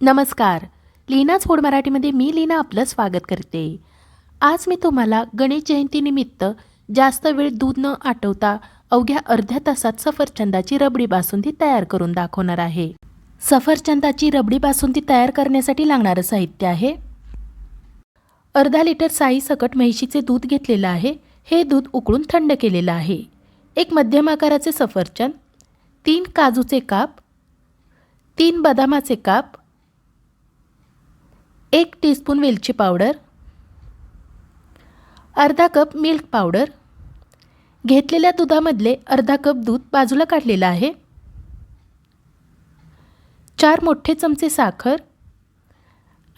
नमस्कार. लीनाच फूड मराठीमध्ये मी लीना आपलं स्वागत करते. आज मी तुम्हाला गणेश जयंतीनिमित्त जास्त वेळ दूध न आटवता अवघ्या अर्ध्या तासात सफरचंदाची रबडी बासुंदी तयार करून दाखवणार आहे. सफरचंदाची रबडी बासुंदी तयार करण्यासाठी लागणारं साहित्य आहे. अर्धा लिटर साई सकट म्हैशीचे दूध घेतलेलं आहे. हे दूध उकळून थंड केलेलं आहे. एक मध्यम आकाराचे सफरचंद तीन काजूचे काप तीन बदामाचे काप एक टीस्पून वेलची पावडर अर्धा कप मिल्क पावडर घेतलेल्या दुधामधले अर्धा कप दूध बाजूला काढलेलं आहे. चार मोठे चमचे साखर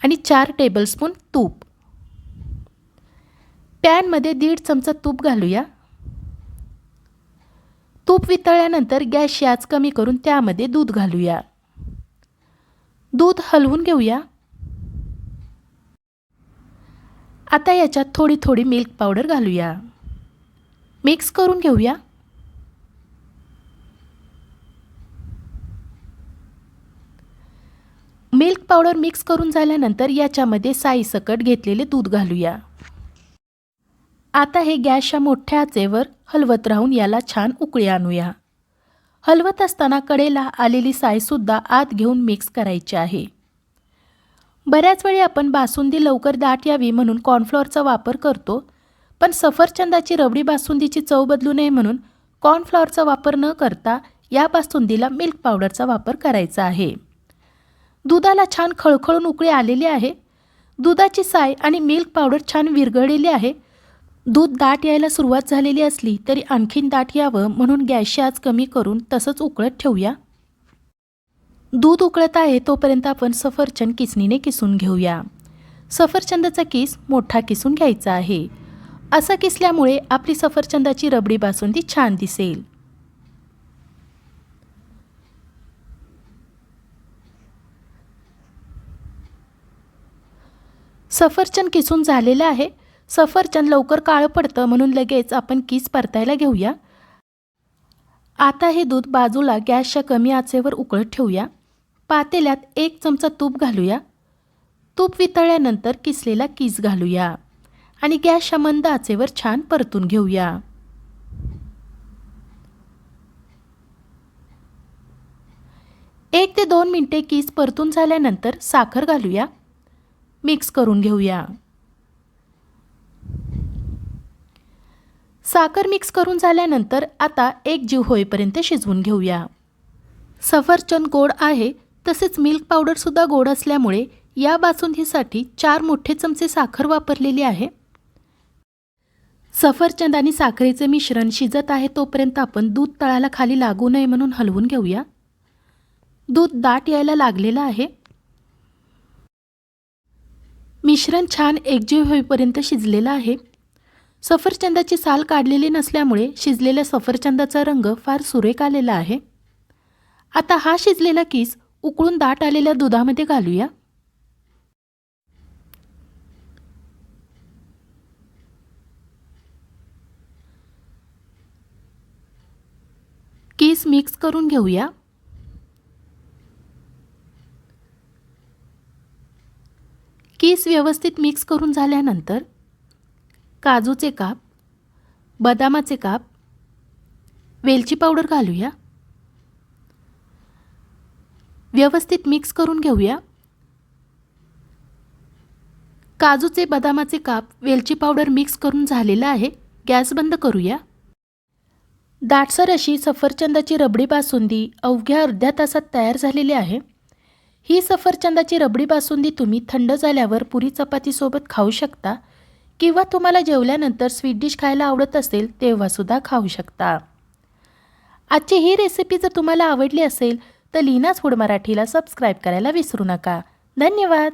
आणि चार टेबलस्पून तूप. पॅनमध्ये दीड चमचा तूप घालूया. तूप वितळल्यानंतर गॅस याच कमी करून त्यामध्ये दूध घालूया. दूध हलवून घेऊया. आता याच्यात थोडी थोडी मिल्क पावडर घालूया. मिक्स करून घेऊया. मिल्क पावडर मिक्स करून झाल्यानंतर याच्यामध्ये साईसकट घेतलेले दूध घालूया. आता हे गॅसच्या मोठ्या आचेवर हलवत राहून याला छान उकळी आणूया. हलवत असताना कडेला आलेली सायसुद्धा आत घेऊन मिक्स करायची आहे. बऱ्याच वेळी आपण बासुंदी लवकर दाट यावी म्हणून कॉर्नफ्लॉरचा वापर करतो पण सफरचंदाची रबडी बासुंदीची चव बदलू नये म्हणून कॉर्नफ्लॉरचा वापर न करता या बासुंदीला मिल्क पावडरचा वापर करायचा आहे. दुधाला छान खळखळून उकळी आलेली आहे. दुधाची साय आणि मिल्क पावडर छान विरघळलेली आहे. दूध दाट यायला सुरुवात झालेली असली तरी आणखीन दाट यावं म्हणून गॅसची आज कमी करून तसंच उकळत ठेवूया. दूध उकळत आहे तोपर्यंत आपण सफरचंद किसणीने किसून घेऊया. सफरचंदाचा किस मोठा किसून घ्यायचा आहे. असं किसल्यामुळे आपली सफरचंदाची रबडी बासुंदी छान दिसेल. सफरचंद किसून झालेलं आहे. सफरचंद लवकर काळं पडतं म्हणून लगेच आपण किस परतायला घेऊया. आता हे दूध बाजूला गॅसच्या कमी आचेवर उकळत ठेवूया. पातेल्यात एक चमचा तूप घालूया. तूप वितळल्यानंतर किसलेला किस घालूया आणि गॅसच्या मंद आचेवर छान परतून घेऊया. एक ते दोन मिनटे किस परतून झाल्यानंतर साखर घालूया. मिक्स करून घेऊया. साखर मिक्स करून झाल्यानंतर आता एक जीव होईपर्यंत शिजवून घेऊया. सफरचंद गोड आहे तसेच मिल्क पावडरसुद्धा गोड असल्यामुळे या बासुंदीसाठी चार मोठे चमचे साखर वापरलेली आहे. सफरचंद आणि साखरेचे मिश्रण शिजत आहे तोपर्यंत आपण दूध तळाला खाली लागू नये म्हणून हलवून घेऊया. दूध दाट यायला लागलेलं आहे. मिश्रण छान एकजीव होईपर्यंत शिजलेलं आहे. सफरचंदाची साल काढलेली नसल्यामुळे शिजलेल्या सफरचंदाचा रंग फार सुरेख आलेला आहे. आता हा शिजलेला किस उकळून दाट आलेल्या दुधामध्ये घालूया. किस मिक्स करून घेऊया. किस व्यवस्थित मिक्स करून झाल्यानंतर काजूचे काप बदामाचे काप वेलची पावडर घालूया. व्यवस्थित मिक्स करून घेऊया. काजूचे बदामाचे काप वेलची पावडर मिक्स करून झालेलं आहे. गॅस बंद करूया. दाटसर अशी सफरचंदाची रबडी बासुंदी अवघ्या अर्ध्या तासात तयार झालेली आहे. ही सफरचंदाची रबडी बासुंदी तुम्ही थंड झाल्यावर पुरी चपातीसोबत खाऊ शकता किंवा तुम्हाला जेवल्यानंतर स्वीट डिश खायला आवडत असेल तेव्हासुद्धा खाऊ शकता. आजची ही रेसिपी जर तुम्हाला आवडली असेल तर लीनाच फूड मराठीला सबस्क्राईब करायला विसरू नका. धन्यवाद!